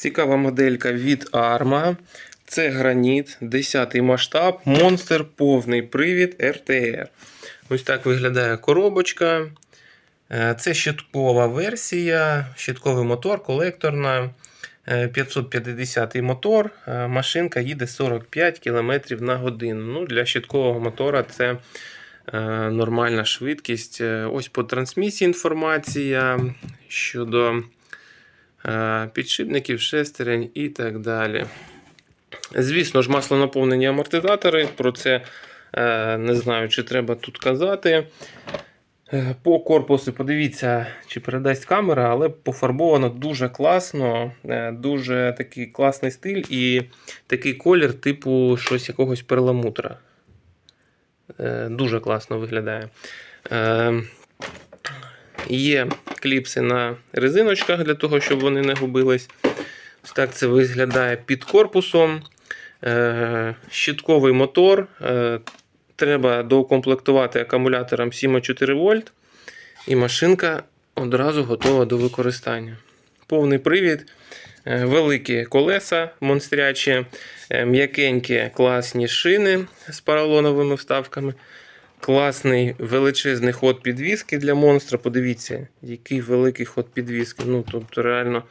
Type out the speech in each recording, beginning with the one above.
Цікава моделька від Arma. Це граніт, 10 масштаб, монстр, повний привід RTR. Ось так виглядає коробочка. Е, Це щиткова версія, щитковий мотор, колекторна. е, 550 мотор. Е, Машинка їде 45 км на годину. Ну, для щиткового мотора це е, нормальна швидкість. Е, Ось по трансмісії інформація щодо е, підшипників, шестерень і так далі. Звісно ж, маслонаповнені амортизатори. Про це е, не знаю, чи треба тут казати. Е, По корпусу подивіться, чи передасть камера, але пофарбовано дуже класно, е, дуже такий класний стиль і такий колір, типу щось якогось перламутра. Е, Дуже класно виглядає. Е, Є кліпси на резиночках для того, щоб вони не губились. Ось так це виглядає під корпусом. Е, Щитковий мотор. Е, Треба доукомплектувати акумулятором 7,4 вольт. І машинка одразу готова до використання. Повний привід, е, великі колеса монстрячі, м'якенькі класні шини з поролоновими вставками. Класний величезний ход підвіски для монстра. Подивіться, який великий ход підвіски. Ну, тобто, реально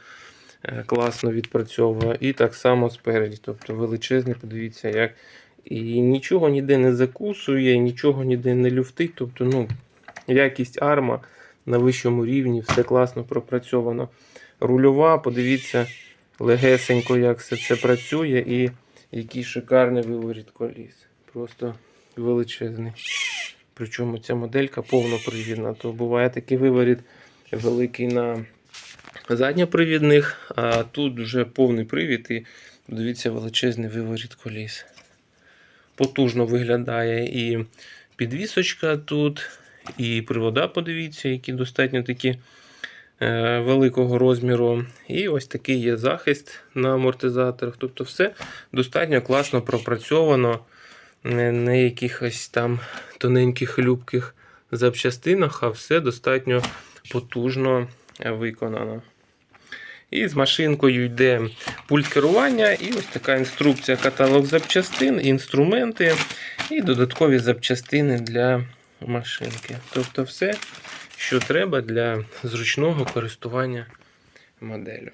е, класно відпрацьовує. І так само спереді. Тобто величезний, подивіться, як. І нічого ніде не закусує, нічого ніде не люфтить. Тобто, ну, якість арма на вищому рівні, все класно пропрацьовано. Рульова, подивіться легесенько, як все це працює, і який шикарний виворіт коліс. Просто величезний. Причому ця моделька повнопривідна. То буває такий виворіт великий на задньопривідних, а тут вже повний привід і дивіться величезний виворіт коліс. Потужно виглядає і підвісочка тут, і привода, подивіться, які достатньо такі е, великого розміру. І ось такий є захист на амортизаторах. Тобто, все достатньо класно пропрацьовано. Не якихось там тоненьких любких запчастинах, а все достатньо потужно виконано. І з машинкою йде пульт керування, і ось така інструкція, каталог запчастин, інструменти і додаткові запчастини для машинки. Тобто все, що треба для зручного користування моделлю.